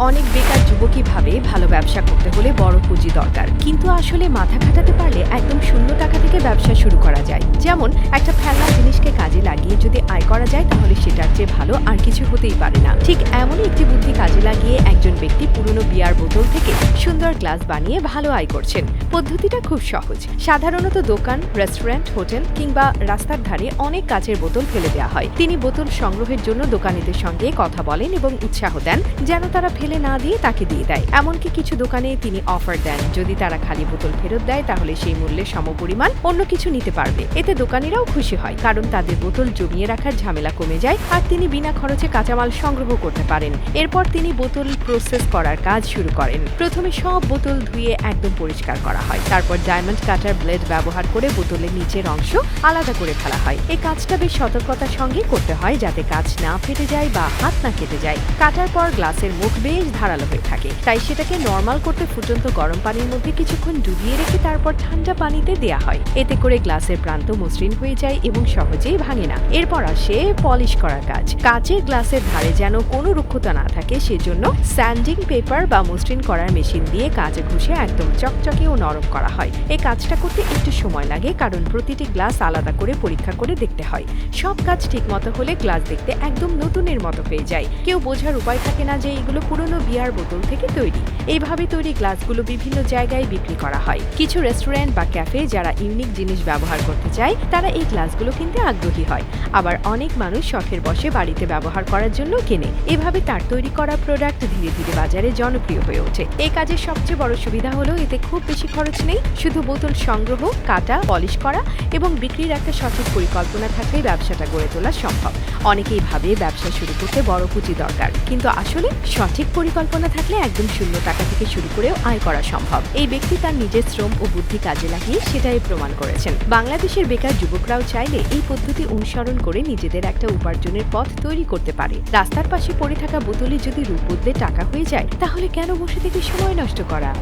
অনেক বেকার যুবকই ভাবে ভালো ব্যবসা করতে হলে বড় পুঁজি দরকার। কিন্তু আসলে মাথা খাটাতে পারলে একদম শূন্য টাকা থেকে ব্যবসা শুরু করা যায়। যেমন, একটা ফেলনা জিনিসকে কাজে লাগিয়ে যদি আয় করা যায় তাহলে সেটার চেয়ে ভালো আর কিছু হতেই পারে না। ঠিক এমনই একটি বুদ্ধি কাজে লাগিয়ে একজন ব্যক্তি পুরনো বিয়ার বোতল থেকে সুন্দর গ্লাস বানিয়ে ভালো আয় করছেন। পদ্ধতিটা খুব সহজ। সাধারণত দোকান, রেস্টুরেন্ট, হোটেল কিংবা রাস্তার ধারে অনেক কাচের বোতল ফেলে দেওয়া হয়। তিনি বোতল সংগ্রহের জন্য দোকানিদের সঙ্গে কথা বলেন এবং উৎসাহ দেন, যেন তারা ফেলে না দিয়ে তাকে দিয়ে দেয়। এমনকি কিছু দোকানে তিনি অফার দেন। যদি তারা খালি বোতল ফেরত দেয়, তাহলে সেই মূল্যের সমপরিমাণ অন্য কিছু নিতে পারবে। এতে দোকানিরাও খুশি হয়, কারণ তাদের বোতল জমিয়ে রাখার ঝামেলা কমে যায় আর তিনি বিনা খরচে কাঁচামাল সংগ্রহ করতে পারেন। এরপর তিনি বোতল প্রসেস করার কাজ শুরু করেন। প্রথমে সব বোতল ধুয়ে একদম পরিষ্কার করা হয়। তারপর ডায়মন্ড কাটার ব্লেড ব্যবহার করে বোতলের নিচের অংশ আলাদা করে ফেলা হয়। এই কাজটা বেশ সতর্কতার সঙ্গে করতে হয়, যাতে কাজ না ফেটে যায় বা হাত না কেটে যায়। কাটার পর গ্লাসের মুখ বেশ ধারালো হয়ে থাকে। তাই সেটাকে নর্মাল করতে ফুটন্ত গরম পানির মধ্যে কিছুক্ষণ ডুবিয়ে রেখে তারপর ঠান্ডা পানিতে দেয়া হয়। এতে করে গ্লাসের প্রান্ত মসৃণ হয়ে যায় এবং সহজেই ভাঙে না। এরপর আসে পলিশ করার কাজ। কাচের গ্লাসের ধারে যেন কোনো রুক্ষতা না থাকে, সেজন্য স্যান্ডিং পেপার বা মসৃণ করার মেশিন দিয়ে কাজে ঘুষে একদম চকচকে ও নরম করা হয়। এই কাজটা করতে একটু সময় লাগে, কারণ প্রতিটি গ্লাস আলাদা করে পরীক্ষা করে দেখতে হয়। সব কাজ ঠিকমতো হলে গ্লাস দেখতে একদম নতুনের মতো হয়ে যায়। কেউ বোঝার উপায় থাকে না যে এগুলো পুরনো বিয়ার বোতল থেকে তৈরি। এইভাবে তৈরি গ্লাসগুলো বিভিন্ন জায়গায় বিক্রি করা হয়। কিছু রেস্টুরেন্ট বা ক্যাফে যারা ইউনিক জিনিস ব্যবহার করতে চায়, তারা এই গ্লাসগুলো কিনতে আগ্রহী হয়। আবার অনেক মানুষ শখের বসে বাড়িতে ব্যবহার করার জন্য কেনে। এভাবে তার তৈরি করা প্রোডাক্ট ধীরে ধীরে বাজারে জনপ্রিয় হয়ে ওঠে। এই কাজের সবচেয়ে বড় সুবিধা হলো এতে খুব বেশি খরচ নেই। শুধু বোতল সংগ্রহ, কাটা, পলিশ করা এবং বিক্রির একটা সঠিক পরিকল্পনা থাকলেই ব্যবসাটা গড়ে তোলা সম্ভব। অনেকেই ভাবে ব্যবসা শুরু করতে বড় পুঁজি দরকার। কিন্তু আসলে সঠিক পরিকল্পনা থাকলে একদম শূন্য টাকা থেকে শুরু করেও আয় করা সম্ভব। এই ব্যক্তি তার নিজের শ্রম ও বুদ্ধি কাজে লাগিয়ে সেটাই প্রমাণ করেছেন। বাংলাদেশের বেকার যুবকরাও চাইলে এই পদ্ধতি অনুসরণ করে নিজেদের একটা উপার্জনের পথ তৈরি করতে পারে। রাস্তার পাশে পড়ে থাকা বোতলে যদি রূপ বদলে টাকা হয়ে যায়, তাহলে কেন বসে থেকে সময় নষ্ট করা?